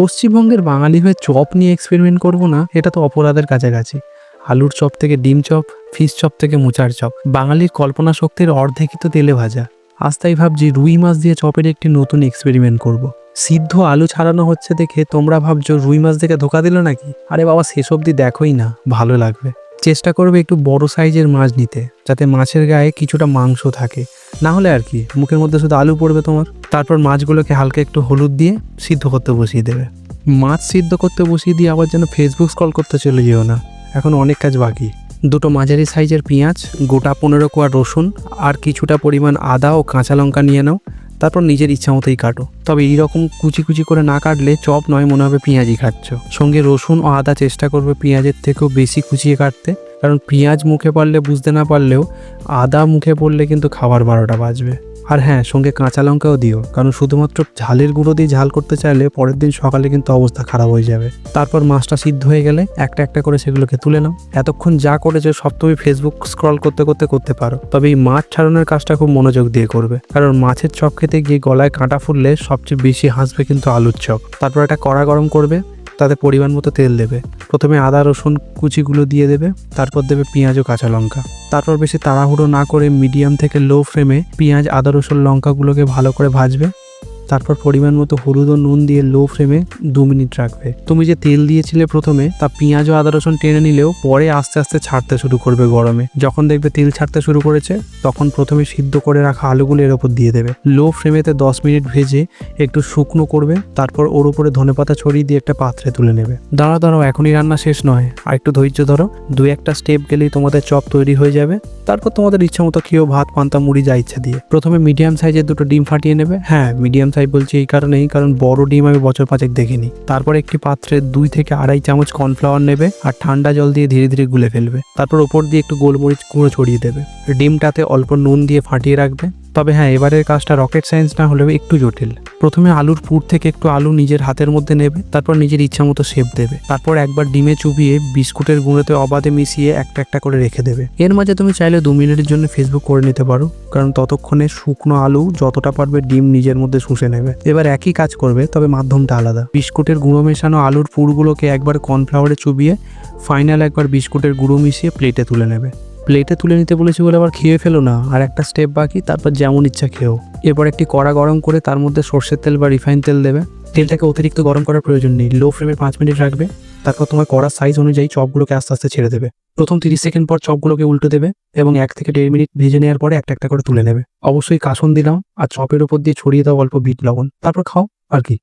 পশ্চিমবঙ্গের বাঙালি হয়ে চপ নিয়ে এক্সপেরিমেন্ট করব না, এটা তো অপরাধের কাছাকাছি। আলুর চপ থেকে ডিম চপ ফিশ চপ থেকে মোচার চপ। বাঙালির কল্পনা শক্তির অর্ধেকই তো তেলে ভাজা। আজ তাই ভাবছি রুই মাছ দিয়ে চপের একটি নতুন এক্সপেরিমেন্ট করব। সিদ্ধ আলু ছাড়ানো হচ্ছে দেখে তোমরা ভাবছ রুই মাছ দেখে ধোকা দিল নাকি? আরে বাবা, সেসব অবধি দেখোই না, ভালো লাগবে। চেষ্টা করবে একটু বড় সাইজের মাছ নিতে, যাতে মাছের গায়ে কিছুটা মাংস থাকে। না হলে আর কি, মুখের মধ্যে শুধু আলু পড়বে তোমার। তারপর মাছগুলোকে হালকা একটু হলুদ দিয়ে সিদ্ধ করতে বসিয়ে দেবে। মাছ সিদ্ধ করতে বসিয়ে দিয়ে আবার যেন ফেসবুক স্ক্রল করতে চলে যেও না। এখন অনেক কাজ বাকি। দুটো মাঝারি সাইজের পেঁয়াজ, গোটা পনেরো কোয়া রসুন, আর কিছুটা পরিমাণ আদা ও কাঁচা লঙ্কা নিয়ে নাও। তারপর নিজের ইচ্ছা মতোই কাটো। তবে এইরকম কুচি কুচি করে না কাটলে চপ নয় মনে হবে পেঁয়াজই খাচ্ছ। সঙ্গে রসুন ও আদা চেষ্টা করবে পেঁয়াজের থেকেও বেশি কুচিয়ে কাটতে। কারণ পেঁয়াজ মুখে পড়লে বুঝতে না পারলেও আদা মুখে পড়লে কিন্তু খাবার বারোটা বাজবে। আর হ্যাঁ সঙ্গে কাঁচা লঙ্কাও দিও, কারণ শুধুমাত্র ঝালের গুঁড়ো দিয়ে ঝাল করতে চাইলে পরের দিন সকালে কিন্তু অবস্থা খারাপ হয়ে যাবে। তারপর মাছটা সিদ্ধ হয়ে গেলে একটা একটা করে সেগুলোকে তুলে নাও। এতক্ষণ যা করেছে সব তুমি ফেসবুক স্ক্রল করতে করতে করতে পারো। তবে এই মাছ ছাড়ানোর কাজটা খুব মনোযোগ দিয়ে করবে, কারণ মাছের চপ খেতে গিয়ে গলায় কাঁটা ফুললে সবচেয়ে বেশি হাসবে কিন্তু আলুর চপ। তারপর একটা কড়া গরম করবে তাতে পরিমাণ মতো তেল দেবে। প্রথমে আদা, রসুন কুচিগুলো দিয়ে দেবে, তারপর দেবে পেঁয়াজ ও কাঁচা লঙ্কা। তারপর বেশি তাড়াহুড়ো না করে মিডিয়াম থেকে লো ফ্লেমে পেঁয়াজ, আদা, রসুন লঙ্কাগুলোকে ভালো করে ভাজবে। তারপর পরিমাণ মতো হলুদ ও নুন দিয়ে লো ফ্লেমে দু মিনিট রাখবে। তুমি যে তেল দিয়েছিলে প্রথমে, তা পেঁয়াজ ও আদা রসুন টেনে নিলেও পরে আস্তে আস্তে ছাড়তে শুরু করবে গরমে। যখন দেখবে তেল ছাড়তে শুরু করেছে, তখন প্রথমে সিদ্ধ করে রাখা আলুগুলো এর ওপর দিয়ে দেবে। লো ফ্লেমেতে দশ মিনিট ভেজে একটু শুকনো করবে, তারপর ওর উপরে ধনেপাতা ছড়িয়ে দিয়ে একটা পাত্রে তুলে নেবে। দাঁড়াও দাঁড়াও, এখনই রান্না শেষ নয়। আর একটু ধৈর্য ধরো, দু একটা স্টেপ গেলেই তোমাদের চপ তৈরি হয়ে যাবে। তারপর তোমাদের ইচ্ছা মতো খেয়েও ভাত, পান্তা, মুড়ি, যা ইচ্ছা দিয়ে। প্রথমে মিডিয়াম সাইজের দুটো ডিম ফাটিয়ে নেবে। হ্যাঁ মিডিয়াম সাইজ বলছি এই কারণেই, কারণ বড় ডিম আমি বছর পাঁচেক দেখিনি। তারপর একটি পাত্রে দুই থেকে আড়াই চামচ কর্নফ্লাওয়ার নেবে আর ঠান্ডা জল দিয়ে ধীরে ধীরে গুলে ফেলবে। তারপর ওপর দিয়ে একটু গোলমরিচ কুঁড়ো ছড়িয়ে দেবে। ডিমটাতে অল্প নুন দিয়ে ফাটিয়ে রাখবে। তবে হ্যাঁ এবারের কাজটা রকেট সায়েন্স না হলেও একটু জটিল। প্রথমে আলুর পুর থেকে একটু আলু নিজের হাতের মধ্যে নেবে, তারপর নিজের ইচ্ছা মতো শেপ দেবে। তারপর একবার ডিমে চুবিয়ে বিস্কুটের গুঁড়োতে অবাধে মিশিয়ে একটা একটা করে রেখে দেবে। এর মাঝে তুমি চাইলে দু মিনিটের জন্য ফেসবুক করে নিতে পারো, কারণ ততক্ষণে শুকনো আলু যতটা পারবে ডিম নিজের মধ্যে শুষে নেবে। এবার একই কাজ করবে, তবে মাধ্যমটা আলাদা। বিস্কুটের গুঁড়ো মেশানো আলুর পুরগুলোকে একবার কর্নফ্লাওয়ারে চুবিয়ে, ফাইনাল একবার বিস্কুটের গুঁড়ো মিশিয়ে প্লেটে তুলে নেবে। প্লেটে তুলে নিতে বলেছি বলে আবার খেয়ে ফেলো না। আর একটা স্টেপ বাকি, তারপর যেমন ইচ্ছা খেও। এরপর একটি কড়া গরম করে তার মধ্যে সর্ষের তেল বা রিফাইন তেল দেবে। তেলটাকে অতিরিক্ত গরম করার প্রয়োজন নেই। লো ফ্লেমে পাঁচ মিনিট রাখবে। তারপর তোমার কড়ার সাইজ অনুযায়ী চপগুলোকে আস্তে আস্তে ছেড়ে দেবে। প্রথম তিরিশ সেকেন্ড পর চপগুলোকে উল্টো দেবে এবং এক থেকে দেড় মিনিট ভেজে নেওয়ার পরে একটা একটা করে তুলে নেবে। অবশ্যই কাসন দিলাম আর চপের উপর দিয়ে ছড়িয়ে দাও অল্প বিট লবণ। তারপর খাও। আর কি?